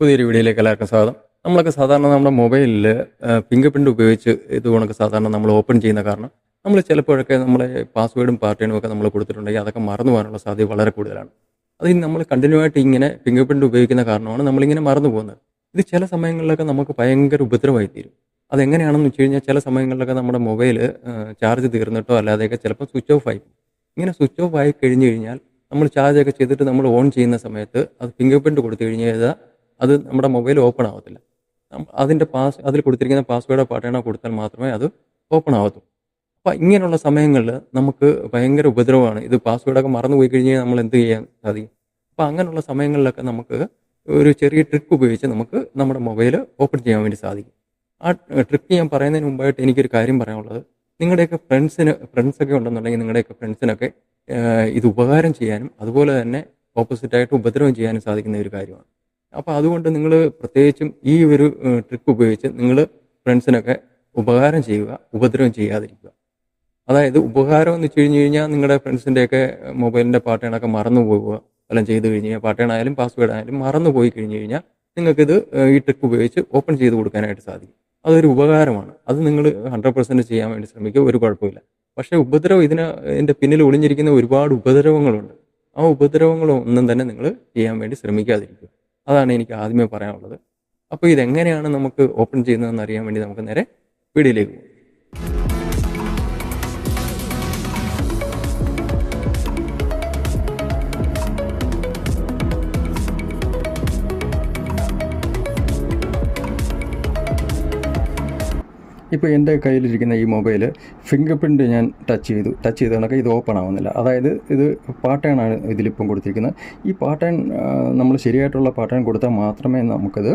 പുതിയൊരു വീഡിയോയിലേക്ക് എല്ലാവർക്കും സ്വാഗതം. നമ്മളൊക്കെ സാധാരണ നമ്മുടെ മൊബൈലിൽ ഫിംഗർ പ്രിന്റ് ഉപയോഗിച്ച് ഇത് സാധാരണ നമ്മൾ ഓപ്പൺ ചെയ്യുന്ന കാരണം നമ്മൾ ചിലപ്പോഴൊക്കെ നമ്മളെ പാസ്വേഡും പാറ്റേണും ഒക്കെ നമ്മൾ കൊടുത്തിട്ടുണ്ടെങ്കിൽ അതൊക്കെ മറന്നു പോകാനുള്ള സാധ്യത വളരെ കൂടുതലാണ്. അത് നമ്മൾ കണ്ടിന്യൂ ആയിട്ട് ഇങ്ങനെ ഫിംഗർ പ്രിന്റ് ഉപയോഗിക്കുന്ന കാരണമാണ് നമ്മളിങ്ങനെ മറന്നു പോകുന്നത്. ഇത് ചില സമയങ്ങളിലൊക്കെ നമുക്ക് ഭയങ്കര ഉപദ്രവമായി തീരും. അതെങ്ങനെയാണെന്ന് വെച്ച് കഴിഞ്ഞാൽ ചില സമയങ്ങളിലൊക്കെ നമ്മുടെ മൊബൈൽ ചാർജ് തീർന്നിട്ടോ അല്ലാതെയൊക്കെ ചിലപ്പോൾ സ്വിച്ച് ഓഫ് ആയി. ഇങ്ങനെ സ്വിച്ച് ഓഫ് ആയി കഴിഞ്ഞ് കഴിഞ്ഞാൽ നമ്മൾ ചാർജ് ഒക്കെ ചെയ്തിട്ട് നമ്മൾ ഓൺ ചെയ്യുന്ന സമയത്ത് അത് ഫിംഗർ പ്രിന്റ് കൊടുത്തു കഴിഞ്ഞ് കഴിഞ്ഞാൽ അത് നമ്മുടെ മൊബൈൽ ഓപ്പൺ ആവത്തില്ല. അതിന്റെ പാസ് അതിൽ കൊടുത്തിരിക്കുന്ന പാസ്വേഡോ പാട്ടേണോ കൊടുത്താൽ മാത്രമേ അത് ഓപ്പൺ ആവത്തുള്ളൂ അപ്പോൾ ഇങ്ങനെയുള്ള സമയങ്ങളിൽ നമുക്ക് ഭയങ്കര ഉപദ്രവമാണ്. ഇത് പാസ്വേഡൊക്കെ മറന്നു പോയി കഴിഞ്ഞ് കഴിഞ്ഞാൽ നമ്മൾ എന്ത് ചെയ്യാൻ സാധിക്കും? അപ്പോൾ അങ്ങനെയുള്ള സമയങ്ങളിലൊക്കെ നമുക്ക് ഒരു ചെറിയ ട്രിക്ക് ഉപയോഗിച്ച് നമുക്ക് നമ്മുടെ മൊബൈൽ ഓപ്പൺ ചെയ്യാൻ വേണ്ടി സാധിക്കും. ആ ട്രിക്ക് ഞാൻ പറയുന്നതിന് മുമ്പായിട്ട് എനിക്കൊരു കാര്യം പറയാനുള്ളത്. നിങ്ങളുടെയൊക്കെ ഫ്രണ്ട്സിന് ഫ്രണ്ട്സൊക്കെ ഉണ്ടെന്നുണ്ടെങ്കിൽ നിങ്ങളുടെയൊക്കെ ഫ്രണ്ട്സിനൊക്കെ ഇത് ഉപകാരം ചെയ്യാനും അതുപോലെ തന്നെ ഓപ്പോസിറ്റായിട്ട് ഉപദ്രവം ചെയ്യാനും സാധിക്കുന്ന ഒരു കാര്യമാണ്. അപ്പോൾ അതുകൊണ്ട് നിങ്ങൾ പ്രത്യേകിച്ചും ഈ ഒരു ട്രിക്ക് ഉപയോഗിച്ച് നിങ്ങൾ ഫ്രണ്ട്സിനൊക്കെ ഉപകാരം ചെയ്യുക ഉപദ്രവം ചെയ്യാതിരിക്കുക. അതായത് ഉപകാരം എന്ന് വെച്ച് കഴിഞ്ഞ് കഴിഞ്ഞാൽ നിങ്ങളുടെ ഫ്രണ്ട്സിന്റെയൊക്കെ മൊബൈലിന്റെ പാട്ടേണൊക്കെ മറന്നു പോവുക. എല്ലാം ചെയ്ത് കഴിഞ്ഞ് കഴിഞ്ഞാൽ പാട്ടേണായാലും പാസ്വേഡ് ആയാലും മറന്നു പോയി കഴിഞ്ഞ് കഴിഞ്ഞാൽ നിങ്ങൾക്കിത് ഈ ട്രിക്ക് ഉപയോഗിച്ച് ഓപ്പൺ ചെയ്ത് കൊടുക്കാനായിട്ട് സാധിക്കും. അതൊരു ഉപകാരമാണ്. അത് നിങ്ങൾ ഹൺഡ്രഡ് പെർസെന്റ് ചെയ്യാൻ വേണ്ടി ശ്രമിക്കുക. ഒരു കുഴപ്പമില്ല. പക്ഷേ ഉപദ്രവം ഇതിന് ഇതിന്റെ പിന്നിൽ ഒളിഞ്ഞിരിക്കുന്ന ഒരുപാട് ഉപദ്രവങ്ങളുണ്ട്. ആ ഉപദ്രവങ്ങളൊന്നും തന്നെ നിങ്ങൾ ചെയ്യാൻ വേണ്ടി ശ്രമിക്കാതിരിക്കുക. അതാണ് എനിക്ക് ആദ്യമേ പറയാനുള്ളത്. അപ്പോൾ ഇതെങ്ങനെയാണ് നമുക്ക് ഓപ്പൺ ചെയ്യുന്നതെന്ന് അറിയാൻ വേണ്ടി നമുക്ക് നേരെ വീഡിയോയിലേക്ക് പോകും. ഇപ്പോൾ എന്റെ കയ്യിലിരിക്കുന്ന ഈ മൊബൈൽ ഫിംഗർ പ്രിന്റ് ഞാൻ ടച്ച് ചെയ്തു. ടച്ച് ചെയ്ത് കണക്ക് ഇത് ഓപ്പൺ ആവുന്നില്ല. അതായത് ഇത് പാട്ടേൺ ആണ് ഇതിലിപ്പം കൊടുത്തിരിക്കുന്നത്. ഈ പാട്ടേൺ നമ്മൾ ശരിയായിട്ടുള്ള പാട്ടേൺ കൊടുത്താൽ മാത്രമേ നമുക്കത്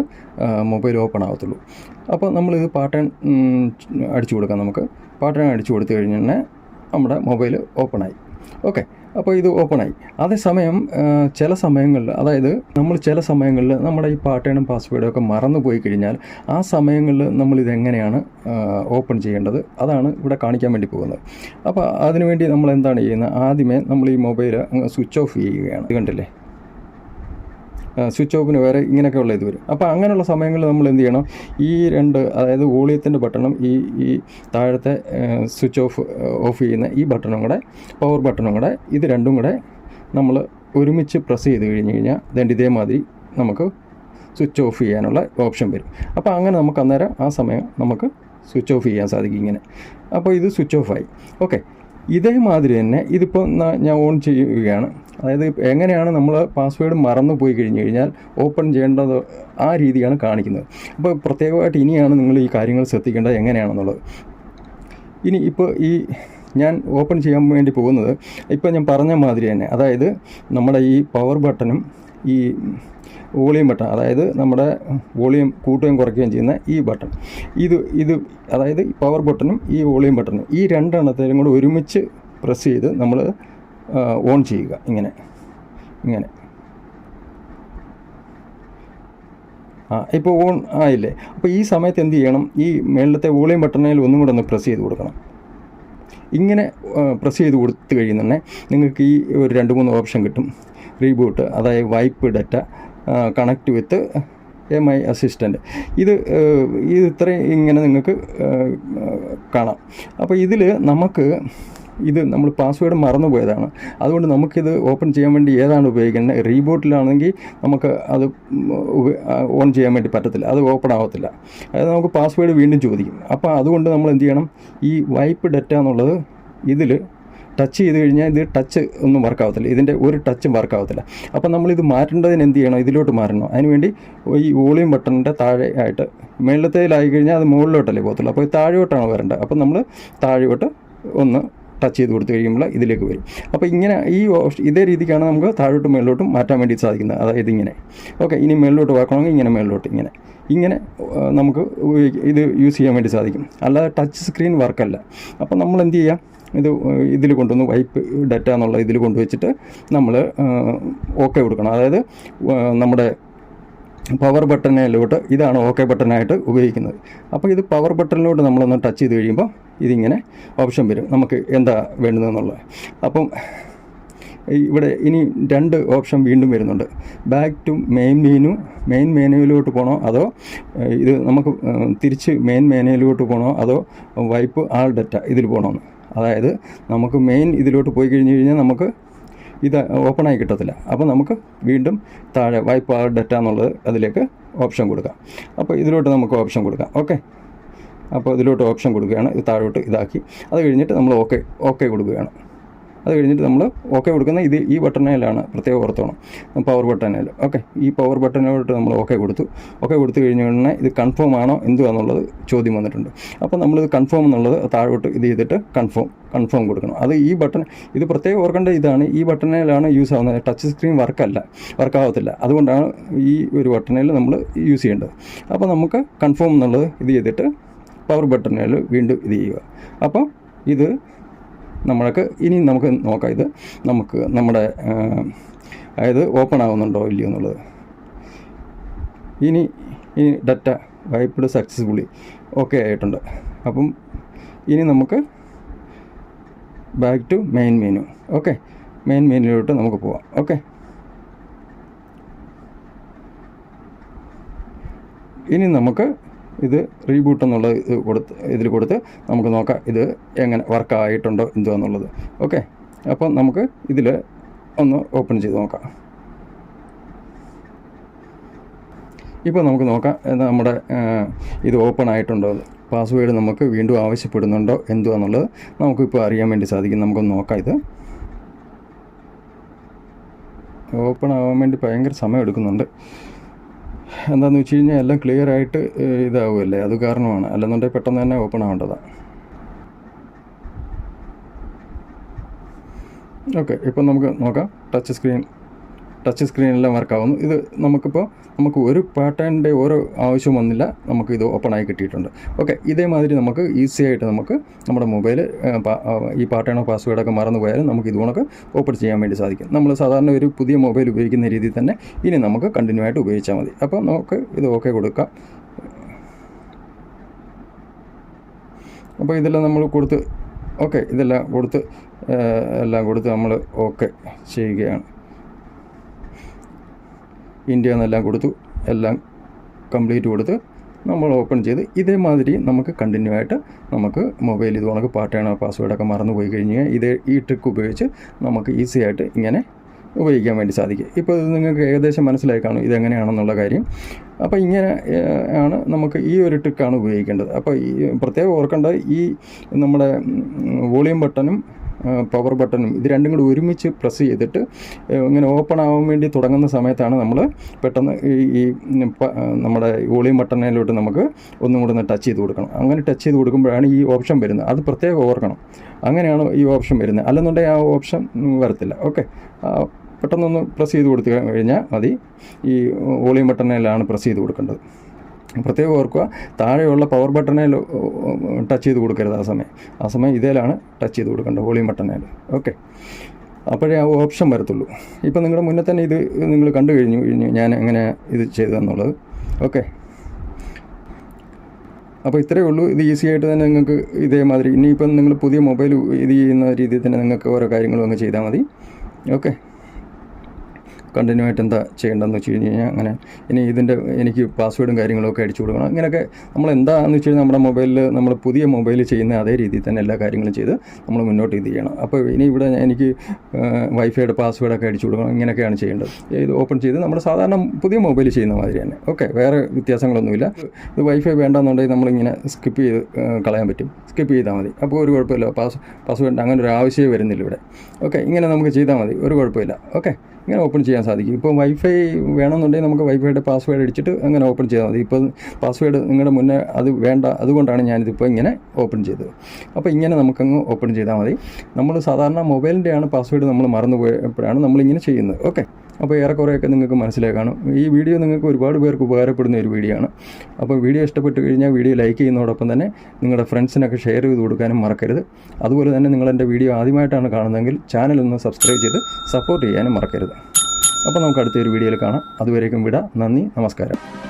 മൊബൈൽ ഓപ്പൺ ആവത്തുള്ളൂ. അപ്പോൾ നമ്മളിത് പാട്ടേൺ അടിച്ചു കൊടുക്കാം നമുക്ക്. പാട്ടേൺ അടിച്ചു കൊടുത്തു കഴിഞ്ഞാൽ നമ്മുടെ മൊബൈൽ ഓപ്പണായി ഓക്കെ അപ്പോൾ ഇത് ഓപ്പണായി. അതേസമയം ചില സമയങ്ങളിൽ അതായത് നമ്മൾ ചില സമയങ്ങളിൽ നമ്മുടെ ഈ പാട്ടേണും പാസ്വേഡും ഒക്കെ മറന്നു പോയി കഴിഞ്ഞാൽ ആ സമയങ്ങളിൽ നമ്മൾ ഇതെങ്ങനെയാണ് ഓപ്പൺ ചെയ്യേണ്ടത്? അതാണ് ഇവിടെ കാണിക്കാൻ വേണ്ടി പോകുന്നത്. അപ്പോൾ അതിനുവേണ്ടി നമ്മൾ എന്താണ് ചെയ്യുന്നത്? ആദ്യമേ നമ്മൾ ഈ മൊബൈൽ സ്വിച്ച് ഓഫ് ചെയ്യുകയാണ്. കണ്ടില്ലേ? സ്വിച്ച് ഓഫിന് വേറെ ഇങ്ങനെയൊക്കെയുള്ള ഇത് വരും. അപ്പോൾ അങ്ങനെയുള്ള സമയങ്ങളിൽ നമ്മൾ എന്ത് ചെയ്യണം? ഈ രണ്ട് അതായത് വോളിയത്തിന്റെ ബട്ടണും ഈ ഈ താഴത്തെ സ്വിച്ച് ഓഫ് ഓഫ് ചെയ്യുന്ന ഈ ബട്ടണും കൂടെ പവർ ബട്ടണും കൂടെ ഇത് രണ്ടും കൂടെ നമ്മൾ ഒരുമിച്ച് പ്രസ് ചെയ്ത് കഴിഞ്ഞ് കഴിഞ്ഞാൽ ദണ്ട് ഇതേമാതിരി നമുക്ക് സ്വിച്ച് ഓഫ് ചെയ്യാനുള്ള ഓപ്ഷൻ വരും. അപ്പോൾ അങ്ങനെ നമുക്ക് അന്നേരം ആ സമയം നമുക്ക് സ്വിച്ച് ഓഫ് ചെയ്യാൻ സാധിക്കും ഇങ്ങനെ. അപ്പോൾ ഇത് സ്വിച്ച് ഓഫ് ആയി. ഓക്കെ ഇതേമാതിരി തന്നെ ഇതിപ്പോൾ ഞാൻ ഓൺ ചെയ്യുകയാണ്. അതായത് എങ്ങനെയാണ് നമ്മൾ പാസ്വേഡ് മറന്നു പോയി കഴിഞ്ഞ് കഴിഞ്ഞാൽ ഓപ്പൺ ചെയ്യേണ്ടത് ആ രീതിയാണ് കാണിക്കുന്നത്. അപ്പോൾ പ്രത്യേകമായിട്ട് ഇനിയാണ് നിങ്ങൾ ഈ കാര്യങ്ങൾ ശ്രദ്ധിക്കേണ്ടത് എങ്ങനെയാണെന്നുള്ളത്. ഇനി ഇപ്പോൾ ഈ ഞാൻ ഓപ്പൺ ചെയ്യാൻ വേണ്ടി പോകുന്നത് ഇപ്പോൾ ഞാൻ പറഞ്ഞ മാതിരി തന്നെ. അതായത് നമ്മുടെ ഈ പവർ ബട്ടണും ഈ വോളിയം ബട്ടൺ അതായത് നമ്മുടെ വോളിയം കൂട്ടുകയും കുറയ്ക്കുകയും ചെയ്യുന്ന ഈ ബട്ടൺ. ഇത് ഇത് അതായത് പവർ ബട്ടണും ഈ വോളിയം ബട്ടണും ഈ രണ്ടെണ്ണത്തിലും കൂടെ ഒരുമിച്ച് പ്രസ് ചെയ്ത് നമ്മൾ ഓൺ ചെയ്യുക. ഇങ്ങനെ. ഇങ്ങനെ. ആ ഇപ്പോൾ ഓൺ ആയില്ലേ? അപ്പോൾ ഈ സമയത്ത് എന്ത് ചെയ്യണം? ഈ മേളിലത്തെ വോളിയം ബട്ടണിൽ ഒന്നും കൂടെ ഒന്ന് പ്രസ് ചെയ്ത് കൊടുക്കണം. ഇങ്ങനെ പ്രസ് ചെയ്ത് കൊടുത്തു കഴിയുന്നുണ്ടെ നിങ്ങൾക്ക് ഈ ഒരു രണ്ട് മൂന്ന് ഓപ്ഷൻ കിട്ടും. റീബൂട്ട് അതായത് wipe data connect with M I assistant ഇത് ഇത് ഇത്രയും ഇങ്ങനെ നിങ്ങൾക്ക് കാണാം. അപ്പോൾ ഇതിൽ നമുക്ക് ഇത് നമ്മൾ പാസ്വേഡ് മറന്നു പോയതാണ്. അതുകൊണ്ട് നമുക്കിത് ഓപ്പൺ ചെയ്യാൻ വേണ്ടി ഏതാണ് ഉപയോഗിക്കേണ്ടത് റീബോട്ടിലാണെങ്കിൽ നമുക്ക് അത് ഓൺ ചെയ്യാൻ വേണ്ടി പറ്റത്തില്ല. അത് ഓപ്പൺ ആവത്തില്ല. അതായത് നമുക്ക് പാസ്വേഡ് വീണ്ടും ചോദിക്കും. അപ്പോൾ അതുകൊണ്ട് നമ്മൾ എന്ത് ചെയ്യണം? ഈ വൈപ്പ് ഡെറ്റ എന്നുള്ളത് ഇതിൽ ടച്ച് ചെയ്ത് കഴിഞ്ഞാൽ ഇത് ടച്ച് ഒന്നും വർക്കാവത്തില്ല ഇതിന്റെ ഒരു ടച്ചും വർക്കാവത്തില്ല അപ്പോൾ ഇത് മാറ്റേണ്ടതിന് എന്ത് ചെയ്യണം? ഇതിലോട്ട് മാറണം. അതിനുവേണ്ടി ഈ വോളിയം ബട്ടണിന്റെ താഴെ ആയിട്ട് മേളത്തേലായി കഴിഞ്ഞാൽ അത് മുകളിലോട്ടല്ലേ പോകത്തുള്ളൂ. അപ്പോൾ താഴോട്ടാണ് വരേണ്ടത്. അപ്പോൾ നമ്മൾ താഴോട്ട് ഒന്ന് ടച്ച് ചെയ്ത് കൊടുത്തു കഴിയുമ്പോൾ ഇതിലേക്ക് വരും. അപ്പോൾ ഇങ്ങനെ ഈ ഇതേ രീതിക്കാണ് നമുക്ക് താഴോട്ടും മേളിലോട്ടും മാറ്റാൻ വേണ്ടി സാധിക്കുന്നത്. അതായത് ഇങ്ങനെ. ഓക്കെ ഇനി മേളിലോട്ട് വാക്കണമെങ്കിൽ ഇങ്ങനെ മേളിലോട്ട് ഇങ്ങനെ. ഇങ്ങനെ നമുക്ക് ഇത് യൂസ് ചെയ്യാൻ വേണ്ടി സാധിക്കും. അല്ലാതെ ടച്ച് സ്ക്രീൻ വർക്കല്ല അപ്പോൾ നമ്മൾ എന്ത് ചെയ്യാം? ഇത് ഇതിൽ കൊണ്ടുവന്ന് വൈപ്പ് ഡാറ്റ എന്നുള്ള ഇതിൽ കൊണ്ടുവച്ചിട്ട് നമ്മൾ ഓക്കെ കൊടുക്കണം. അതായത് നമ്മുടെ പവർ ബട്ടണിലോട്ട് ഇതാണ് ഓക്കെ ബട്ടണായിട്ട് ഉപയോഗിക്കുന്നത്. അപ്പോൾ ഇത് പവർ ബട്ടണിലോട്ട് നമ്മളൊന്ന് ടച്ച് ചെയ്ത് കഴിയുമ്പോൾ ഇതിങ്ങനെ ഓപ്ഷൻ വരും. നമുക്ക് എന്താ വേണ്ടതെന്നുള്ളത്. അപ്പം ഇവിടെ ഇനി രണ്ട് ഓപ്ഷൻ വീണ്ടും വരുന്നുണ്ട്. Back to main menu main മെനുവിലോട്ട് പോകണോ അതോ ഇത് നമുക്ക് തിരിച്ച് മെയിൻ മെനുവിലോട്ട് പോകണോ അതോ വൈപ്പ് ആൾ ഡെറ്റ ഇതിൽ പോകണമെന്ന് അതായത് നമുക്ക് മെയിൻ ഇതിലോട്ട് പോയി കഴിഞ്ഞ് കഴിഞ്ഞാൽ നമുക്ക് ഇത് ഓപ്പണായി കിട്ടത്തില്ല. അപ്പോൾ നമുക്ക് വീണ്ടും താഴെ വൈപ്പ് ആ ഡെറ്റ എന്നുള്ളത് അതിലേക്ക് ഓപ്ഷൻ കൊടുക്കാം. അപ്പോൾ ഇതിലോട്ട് നമുക്ക് ഓപ്ഷൻ കൊടുക്കാം. ഓക്കെ അപ്പോൾ ഇതിലോട്ട് ഓപ്ഷൻ കൊടുക്കുകയാണ്. താഴോട്ട് ഇതാക്കി. അത് കഴിഞ്ഞിട്ട് നമ്മൾ ഓക്കെ ഓക്കെ കൊടുക്കുകയാണ്. അത് കഴിഞ്ഞിട്ട് നമ്മൾ ഓക്കെ കൊടുക്കുന്ന ഇത് ഈ ബട്ടണേലാണ് പ്രത്യേകം ഓർത്തോണം. പവർ ബട്ടണേൽ ഓക്കെ ഈ പവർ ബട്ടണിലോട്ട് നമ്മൾ ഓക്കെ കൊടുത്തു. ഓക്കെ കൊടുത്തു കഴിഞ്ഞ ഉടനെ ഇത് കൺഫേം ആണോ എന്തുവാന്നുള്ളത് ചോദ്യം വന്നിട്ടുണ്ട്. അപ്പോൾ നമ്മളിത് കൺഫേം എന്നുള്ളത് താഴോട്ട് ഇത് ചെയ്തിട്ട് കൺഫേം കൺഫേം കൊടുക്കണം. അത് ഈ ബട്ടൺ ഇത് പ്രത്യേകം ഓർക്കേണ്ട ഇതാണ്. ഈ ബട്ടണിലാണ് യൂസ് ആവുന്നത്. ടച്ച് സ്ക്രീൻ വർക്കല്ല വർക്കാവത്തില്ല അതുകൊണ്ടാണ് ഈ ഒരു ബട്ടണിൽ നമ്മൾ യൂസ് ചെയ്യേണ്ടത്. അപ്പോൾ നമുക്ക് കൺഫേം എന്നുള്ളത് ഇത് ചെയ്തിട്ട് പവർ ബട്ടണിൽ വീണ്ടും ഇത് ചെയ്യുക. അപ്പോൾ ഇത് നമ്മൾക്ക് ഇനി നമുക്ക് നോക്കാം. ഇത് നമുക്ക് നമ്മുടെ അതായത് ഓപ്പൺ ആവുന്നുണ്ടോ ഇല്ലയോ എന്നുള്ളത്. ഇനി ഈ ഡറ്റ വൈപ്പ്ഡ് സക്സസ്ഫുള്ളി ഓക്കെ ആയിട്ടുണ്ട്. അപ്പം ഇനി നമുക്ക് back to main menu okay main മെനുവിലോട്ട് നമുക്ക് പോവാം. ഓക്കെ ഇനി നമുക്ക് ഇത് റീബൂട്ട് എന്നുള്ള ഇത് കൊടുത്ത് ഇതിൽ കൊടുത്ത് നമുക്ക് നോക്കാം ഇത് എങ്ങനെ വർക്ക് ആയിട്ടുണ്ടോ എന്തോ എന്നുള്ളത്. ഓക്കെ അപ്പോൾ നമുക്ക് ഇതിൽ ഒന്ന് ഓപ്പൺ ചെയ്ത് നോക്കാം. ഇപ്പോൾ നമുക്ക് നോക്കാം നമ്മുടെ ഇത് ഓപ്പൺ ആയിട്ടുണ്ടോ? പാസ്വേഡ് നമുക്ക് വീണ്ടും ആവശ്യപ്പെടുന്നുണ്ടോ എന്തോ എന്നുള്ളത് നമുക്കിപ്പോൾ അറിയാൻ വേണ്ടി സാധിക്കും. നമുക്കൊന്ന് നോക്കാം ഇത്. ഓപ്പൺ ആവാൻ വേണ്ടി ഭയങ്കര സമയം എടുക്കുന്നുണ്ട്. എന്താണെന്ന് വെച്ച് കഴിഞ്ഞാൽ എല്ലാം ക്ലിയർ ആയിട്ട് ഇതാവുമല്ലേ അത് കാരണമാണ്. അല്ലെന്നുണ്ടെങ്കിൽ പെട്ടെന്ന് തന്നെ ഓപ്പൺ ആവേണ്ടതാണ് ഓക്കെ ഇപ്പം നമുക്ക് നോക്കാം. ടച്ച് സ്ക്രീൻ ടച്ച് സ്ക്രീനെല്ലാം വർക്കാവുന്നു ഇത് നമുക്കിപ്പോൾ നമുക്ക് ഒരു പാറ്റേണിന്റെ ഓരോ ആവശ്യം വന്നില്ല നമുക്ക് ഇത് ഓപ്പൺ ആയി കിട്ടിയിട്ടുണ്ട്. ഓക്കെ ഇതേമാതിരി നമുക്ക് ഈസി ആയിട്ട് നമുക്ക് നമ്മുടെ മൊബൈൽ ഈ പാറ്റേണോ പാസ്വേഡൊക്കെ മറന്നു പോയാലും നമുക്ക് ഇതുകൊണ്ടൊക്കെ ഓപ്പൺ ചെയ്യാൻ വേണ്ടി സാധിക്കും. നമ്മൾ സാധാരണ ഒരു പുതിയ മൊബൈൽ ഉപയോഗിക്കുന്ന രീതിയിൽ തന്നെ ഇനി നമുക്ക് കണ്ടിന്യൂ ആയിട്ട് ഉപയോഗിച്ചാൽ മതി. അപ്പോൾ നമുക്ക് ഇത് ഓക്കെ കൊടുക്കാം. അപ്പോൾ ഇതെല്ലാം നമ്മൾ കൊടുത്ത് ഓക്കെ ഇതെല്ലാം കൊടുത്ത് എല്ലാം കൊടുത്ത് നമ്മൾ ഓക്കെ ചെയ്യുകയാണ്. ഇന്ത്യ എന്നെല്ലാം കൊടുത്തു എല്ലാം കംപ്ലീറ്റ് കൊടുത്ത് നമ്മൾ ഓപ്പൺ ചെയ്ത് ഇതേമാതിരി നമുക്ക് കണ്ടിന്യൂ ആയിട്ട് നമുക്ക് മൊബൈൽ ഇത് കണക്ക് പാട്ടേണോ പാസ്വേഡൊക്കെ മറന്നു പോയി കഴിഞ്ഞ് ഇതേ ഈ ട്രിക്ക് ഉപയോഗിച്ച് നമുക്ക് ഈസി ആയിട്ട് ഇങ്ങനെ ഉപയോഗിക്കാൻ വേണ്ടി സാധിക്കും. ഇപ്പോൾ ഇത് നിങ്ങൾക്ക് ഏകദേശം മനസ്സിലായി കാണും ഇതെങ്ങനെയാണെന്നുള്ള കാര്യം. അപ്പോൾ ഇങ്ങനെ ആണ് നമുക്ക് ഈ ഒരു ട്രിക്കാണ് ഉപയോഗിക്കേണ്ടത്. അപ്പോൾ ഈ പ്രത്യേകം ഓർക്കേണ്ട ഈ നമ്മുടെ വോളിയം ബട്ടണും പവർ ബട്ടണും ഇത് രണ്ടും കൂടി ഒരുമിച്ച് പ്രസ് ചെയ്തിട്ട് ഇങ്ങനെ ഓപ്പൺ ആവാൻ വേണ്ടി തുടങ്ങുന്ന സമയത്താണ് നമ്മൾ പെട്ടെന്ന് ഈ നമ്മുടെ വോളിയം ബട്ടണിലോട്ട് നമുക്ക് ഒന്നും കൂടെ ഒന്ന് ടച്ച് ചെയ്ത് കൊടുക്കണം. അങ്ങനെ ടച്ച് ചെയ്ത് കൊടുക്കുമ്പോഴാണ് ഈ ഓപ്ഷൻ വരുന്നത്. അത് പ്രത്യേകം ഓർക്കണം. അങ്ങനെയാണ് ഈ ഓപ്ഷൻ വരുന്നത്. അല്ലെന്നുണ്ടെങ്കിൽ ആ ഓപ്ഷൻ വരത്തില്ല. ഓക്കെ പെട്ടെന്നൊന്ന് പ്രസ് ചെയ്ത് കൊടുത്തു കഴിഞ്ഞാൽ മതി. ഈ വോളിയം ബട്ടണിലാണ് പ്രസ് ചെയ്ത് കൊടുക്കേണ്ടത്. പ്രത്യേകം ഓർക്കുക താഴെയുള്ള പവർ ബട്ടണിൽ ടച്ച് ചെയ്ത് കൊടുക്കരുത് ആ സമയം. ആ സമയം ഇതേലാണ് ടച്ച് ചെയ്ത് കൊടുക്കേണ്ടത് വോളിയം ബട്ടണിൽ ഓക്കെ അപ്പോഴേ ആ ഓപ്ഷൻ വരത്തുള്ളൂ. ഇപ്പം നിങ്ങളുടെ മുന്നേ തന്നെ ഇത് നിങ്ങൾ കണ്ടു കഴിഞ്ഞു കഴിഞ്ഞു ഞാൻ എങ്ങനെ ഇത് ചെയ്തതെന്നുള്ളത്. ഓക്കെ അപ്പോൾ ഇത്രയേ ഉള്ളൂ. ഇത് ഈസി ആയിട്ട് തന്നെ നിങ്ങൾക്ക് ഇതേമാതിരി ഇനിയിപ്പം നിങ്ങൾ പുതിയ മൊബൈൽ ഇത് ചെയ്യുന്ന രീതിയിൽ തന്നെ നിങ്ങൾക്ക് ഓരോ കാര്യങ്ങളും അങ്ങ് ചെയ്താൽ മതി. ഓക്കെ കണ്ടിന്യൂ ആയിട്ട് എന്താ ചെയ്യേണ്ടതെന്ന് വെച്ച് കഴിഞ്ഞ് കഴിഞ്ഞാൽ അങ്ങനെ ഇനി ഇതിന്റെ എനിക്ക് പാസ്വേഡും കാര്യങ്ങളൊക്കെ അടിച്ചു കൊടുക്കണം. ഇങ്ങനെയൊക്കെ നമ്മൾ എന്താണെന്ന് വെച്ച് കഴിഞ്ഞാൽ നമ്മുടെ മൊബൈലിൽ നമ്മൾ പുതിയ മൊബൈൽ ചെയ്യുന്ന അതേ രീതിയിൽ തന്നെ എല്ലാ കാര്യങ്ങളും ചെയ്ത് നമ്മൾ മുന്നോട്ട് ഇത് ചെയ്യണം. അപ്പോൾ ഇനി ഇവിടെ എനിക്ക് വൈഫൈയുടെ പാസ്വേഡൊക്കെ അടിച്ചു കൊടുക്കണം. ഇങ്ങനെയൊക്കെയാണ് ചെയ്യേണ്ടത്. ഇത് ഓപ്പൺ ചെയ്ത് നമ്മൾ സാധാരണ പുതിയ മൊബൈൽ ചെയ്യുന്ന മാതിരി തന്നെ. ഓക്കെ വേറെ വ്യത്യാസങ്ങളൊന്നുമില്ല. ഇത് വൈഫൈ വേണ്ടെന്നുണ്ടെങ്കിൽ നമ്മളിങ്ങനെ സ്കിപ്പ് ചെയ്ത് കളയാൻ പറ്റും. സ്കിപ്പ് ചെയ്താൽ മതി. അപ്പോൾ ഒരു കുഴപ്പമില്ല. പാസ് പാസ്വേഡ് അങ്ങനെ ഒരു ആവശ്യമേ വരുന്നില്ല ഇവിടെ. ഓക്കെ ഇങ്ങനെ നമുക്ക് ചെയ്താൽ മതി. ഒരു കുഴപ്പമില്ല. ഓക്കെ ഇങ്ങനെ ഓപ്പൺ ചെയ്യാൻ സാധിക്കും. ഇപ്പോൾ വൈഫൈ വേണമെന്നുണ്ടെങ്കിൽ നമുക്ക് വൈഫൈയുടെ പാസ്വേഡ് അടിച്ചിട്ട് അങ്ങനെ ഓപ്പൺ ചെയ്താൽ മതി. ഇപ്പോൾ പാസ്വേഡ് നിങ്ങളുടെ മുന്നേ അത് വേണ്ട അതുകൊണ്ടാണ് ഞാനിതിപ്പോൾ ഇങ്ങനെ ഓപ്പൺ ചെയ്തത്. അപ്പോൾ ഇങ്ങനെ നമുക്കങ്ങ് ഓപ്പൺ ചെയ്താൽ മതി. നമ്മൾ സാധാരണ മൊബൈലിന്റെയാണ് പാസ്വേഡ് നമ്മൾ മറന്നു പോയപ്പോഴാണ് നമ്മളിങ്ങനെ ചെയ്യുന്നത്. ഓക്കെ അപ്പോൾ ഏറെക്കുറെയൊക്കെ നിങ്ങൾക്ക് മനസ്സിലായി കാണും. ഈ വീഡിയോ നിങ്ങൾക്ക് ഒരുപാട് പേർക്ക് ഉപകാരപ്പെടുന്ന ഒരു വീഡിയോ ആണ്. അപ്പോൾ വീഡിയോ ഇഷ്ടപ്പെട്ട് കഴിഞ്ഞാൽ വീഡിയോ ലൈക്ക് ചെയ്യുന്നതോടൊപ്പം തന്നെ നിങ്ങളുടെ ഫ്രണ്ട്സിനൊക്കെ ഷെയർ ചെയ്ത് കൊടുക്കാനും മറക്കരുത്. അതുപോലെ തന്നെ നിങ്ങൾ എന്റെ വീഡിയോ ആദ്യമായിട്ടാണ് കാണുന്നതെങ്കിൽ ചാനൽ ഒന്ന് സബ്സ്ക്രൈബ് ചെയ്ത് സപ്പോർട്ട് ചെയ്യാനും മറക്കരുത്. അപ്പോൾ നമുക്ക് അടുത്തൊരു വീഡിയോയിൽ കാണാം. അതുവരേക്കും വിടാം. നന്ദി. നമസ്കാരം.